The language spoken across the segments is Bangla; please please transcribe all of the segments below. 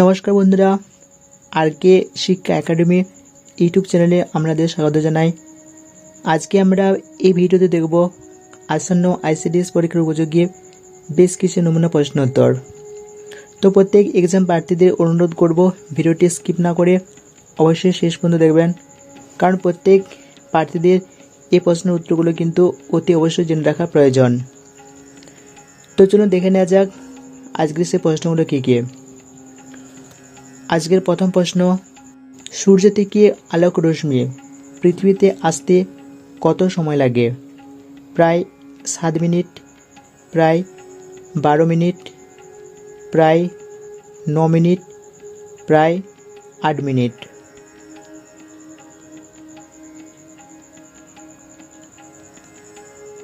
নমস্কার বন্ধুরা আর কে শিক্ষা একাডেমি ইউটিউব চ্যানেলে আপনাদের স্বাগত জানাই। আজকে আমরা এই ভিডিওতে দেখব আসন্ন আইসিডিএস পরীক্ষার উপযোগী বেশ কিছু নমুনা প্রশ্ন উত্তর। তো প্রত্যেক এক্সাম প্রার্থীদের অনুরোধ করব ভিডিওটি স্কিপ না করে অবশ্যই শেষ পর্যন্ত দেখবেন, কারণ প্রত্যেক প্রার্থীদের এই প্রশ্নের উত্তরগুলো কিন্তু অতি অবশ্যই জেনে রাখা প্রয়োজন। তো চলুন দেখে নেওয়া যাক আজকের সেই প্রশ্নগুলো কী কী। আজকের প্রথম প্রশ্ন সূর্য থেকে আলোক রশ্মি? পৃথিবীতে আসতে কত সময় লাগে? প্রায় সাত মিনিট, প্রায় বারো মিনিট, প্রায় ন মিনিট, প্রায় আট মিনিট।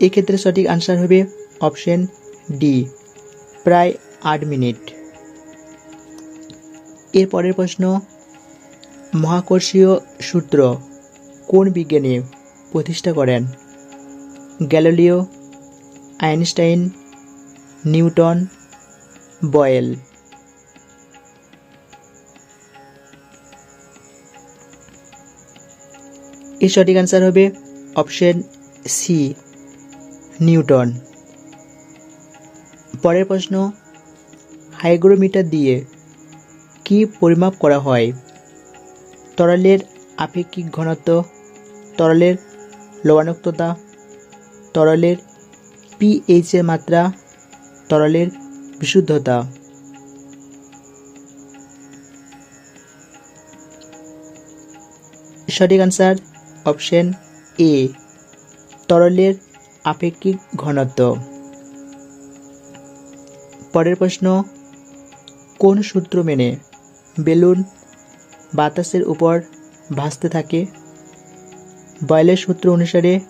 এক্ষেত্রে সঠিক আনসার হবে অপশন ডি প্রায় আট মিনিট। এর পরের প্রশ্ন, মহাকর্ষীয় সূত্র কোন বিজ্ঞানী প্রতিষ্ঠা করেন? Galileo, Einstein, Newton, Boyle. এর সঠিক অ্যান্সার হবে অপশন সি নিউটন। পরের প্রশ্ন, হাইগ্রোমিটার দিয়ে কি পরিমাপ করা হয়? তরলের আপেক্ষিক ঘনত্ব, তরলের লবণাক্ততা, তরলের পিএইচ এর মাত্রা, তরলের বিশুদ্ধতা। সঠিক আনসার অপশন এ তরলের আপেক্ষিক ঘনত্ব। পরের প্রশ্ন, কোন সূত্র মেনে বেলুন বাতাসের উপর ভাসতে থাকে। বয়েলের সূত্র অনুসারে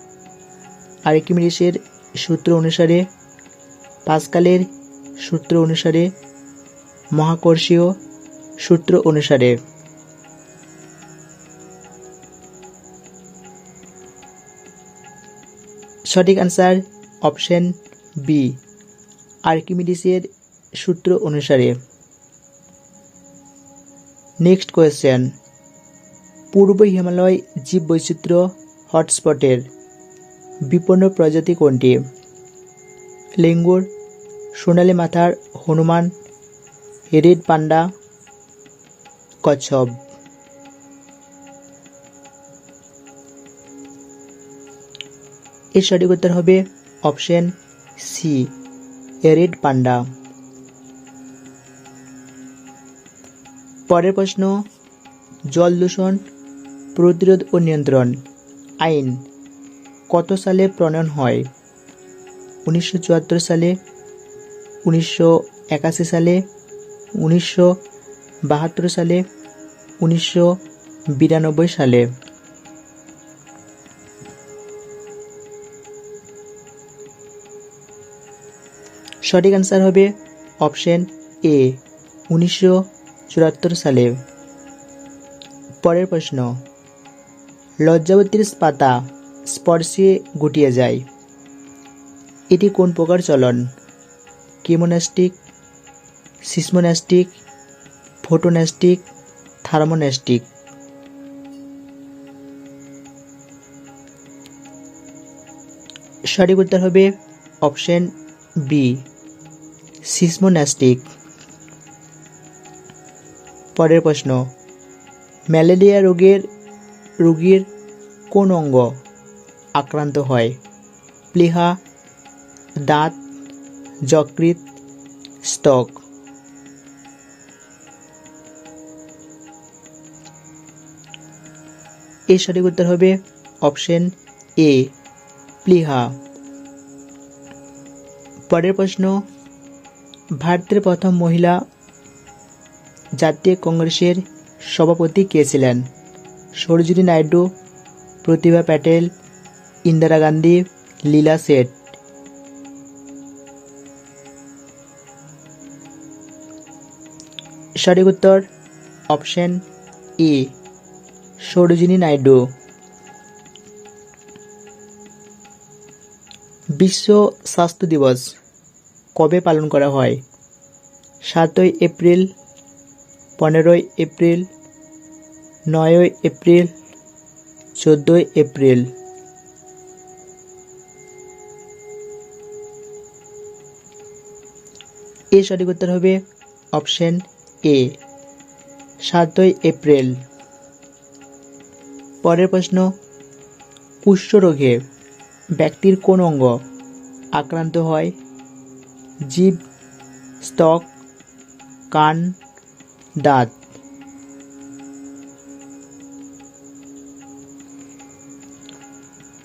আর্কিমিডিসের সূত্র অনুসারে পাসকালের সূত্র অনুসারে, মহাকর্ষীয় সূত্র অনুসারে। সঠিক আনসার অপশন বি, আর্কিমিডিসের সূত্র অনুসারে। নেক্সট কোয়েশ্চেন পূর্ব হিমালয় জীববৈচিত্র্য হটস্পটের বিপন্ন প্রজাতি কোনটি? লেঙ্গুর, সোনালি মাথার হনুমান, রেড পান্ডা, কচ্ছপ। এর সঠিক উত্তর হবে অপশন সি, রেড পান্ডা। পরের প্রশ্ন, জল দূষণ, প্রতিরোধ ও নিয়ন্ত্রণ, আইন, কত সালে প্রণয়ন হয়? উনিশশো চুয়াত্তর সালে, উনিশশো একাশি সালে, উনিশশো বাহাত্তর সালে, উনিশশো বিরানব্বই সালে। সঠিক অ্যান্সার হবে অপশন এ উনিশশো চুয়াত্তর সালে। পরের প্রশ্ন, লজ্জাবতীর পাতা স্পর্শে গুটিয়ে যায়। এটি কোন প্রকার চলন? কেমোন্যাস্টিক সিসমোন্যাস্টিক ফোটোন্যাস্টিক থার্মোন্যাস্টিক সঠিক উত্তর হবে অপশন বি সিসমোন্যাস্টিক পরের প্রশ্ন। ম্যালেরিয়া রোগের, রোগীর কোন অঙ্গ আক্রান্ত হয়? প্লিহা, দাঁত যকৃত স্টক এর সঠিক উত্তর হবে অপশন এ, প্লিহা। পরের প্রশ্ন, ভারতের প্রথম মহিলা জাতীয় কংগ্রেসের সভাপতি কে ছিলেন? সরোজিনী নাইডু, প্রতিভা প্যাটেল, ইন্দিরা গান্ধী, লীলা শেঠ সঠিক উত্তর অপশন এ, সরোজিনী নাইডু। বিশ্ব স্বাস্থ্য দিবস কবে পালন করা হয়? সাতই এপ্রিল পনেরোই এপ্রিল, নয়ই এপ্রিল, চোদ্দোই এপ্রিল। এ সঠিক উত্তর হবে অপশন এ, সাতই এপ্রিল। পরের প্রশ্ন কুষ্ঠরোগে ব্যক্তির কোন অঙ্গ আক্রান্ত হয়? জীব, স্তক, কান দাঁত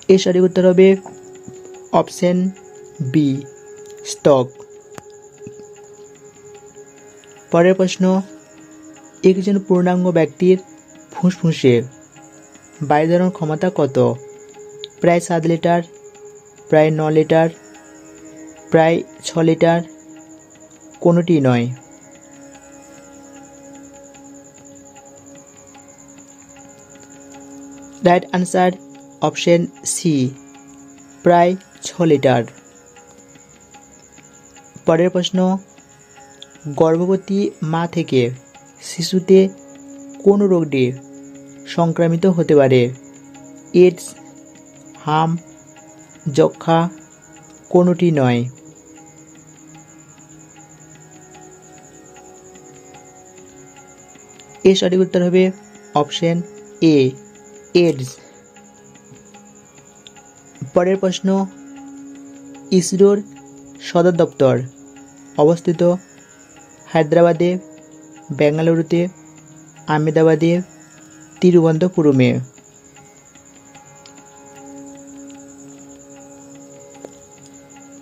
এর সঠিক উত্তর হবে অপশন বি স্টক পরের প্রশ্ন, একজন পূর্ণাঙ্গ ব্যক্তির ফুসফুসে বায়ু ধারণ ক্ষমতা কত? প্রায় সাত লিটার, প্রায় ন লিটার, প্রায় ছ লিটার, কোনোটি নয়। রাইট আনসার অপশন সি প্রায় ছ লিটার। পরের প্রশ্ন, গর্ভবতী মা থেকে শিশুতে কোন রোগটি সংক্রামিত হতে পারে? এইডস হাম যক্ষা কোনোটি নয়? এর সঠিক উত্তর হবে অপশন এ এইডস পরের প্রশ্ন, ইসরোর সদর দপ্তর অবস্থিত হায়দ্রাবাদে, বেঙ্গালুরুতে, আহমেদাবাদে, তিরুবনন্তপুরমে?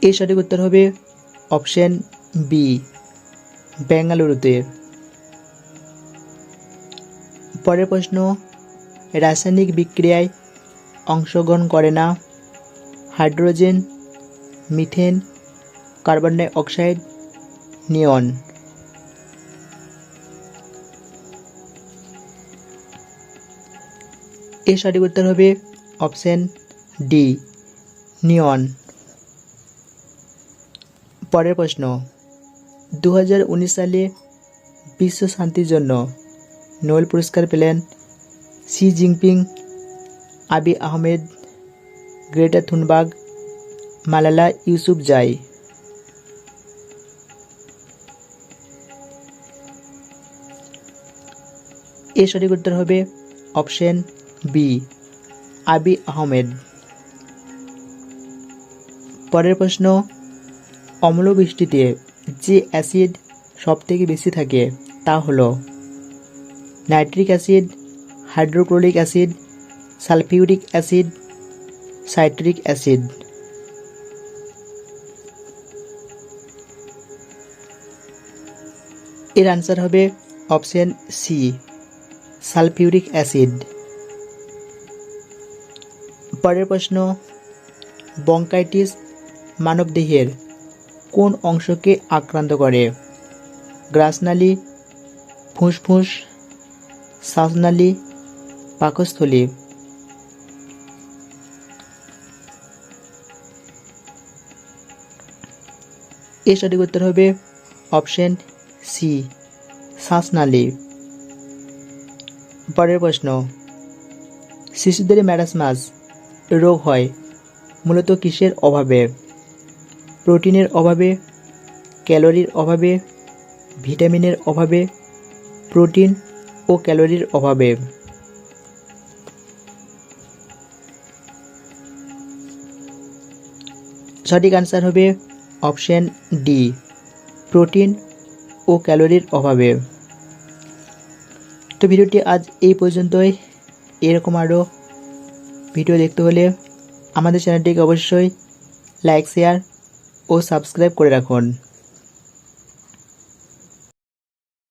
এর সঠিক উত্তর হবে অপশন বি, বেঙ্গালুরুতে। পরের প্রশ্ন রাসায়নিক বিক্রিয়ায় অংশগ্রহণ করে না। Hydrogen, methane, carbon dioxide neon. এর সঠিক উত্তর হবে অপশন ডি, নিয়ন। পরের প্রশ্ন দু হাজার উনিশ সালে বিশ্ব শান্তির জন্য নোবেল পুরস্কার পেলেন Xi Jinping Abiy Ahmed Greta Thunberg Malala Yousafzai এর সঠিক উত্তর হবে অপশন বি আবি আহমেদ পরের প্রশ্ন অম্ল বৃষ্টিতে যে অ্যাসিড সবথেকে বেশি থাকে তা হলো nitric acid hydrochloric acid sulphuric acid citric acid এর আনসার হবে অপশন সি সালফিউরিক অ্যাসিড পরের প্রশ্ন বঙ্কাইটিস মানবদেহের কোন অংশকে আক্রান্ত করে? গ্রাসনালী ফুসফুস শ্বাসনালী পাকস্থলী। এর সঠিক উত্তর হবে অপশন সি, শ্বাসনালী। পরের প্রশ্ন, শিশুদের ম্যারাসমাস রোগ হয় মূলত কিসের অভাবে? প্রোটিনের অভাবে, ক্যালোরির অভাবে, ভিটামিনের অভাবে, প্রোটিন ও ক্যালোরির অভাবে। সঠিক আনসার হবে অপশান ডি প্রোটিন ও ক্যালোরির অভাবে। তো ভিডিওটি আজ এই পর্যন্তই। এরকম আরও ভিডিও দেখতে হলে আমাদের চ্যানেলটিকে অবশ্যই লাইক শেয়ার ও সাবস্ক্রাইব করে রাখুন।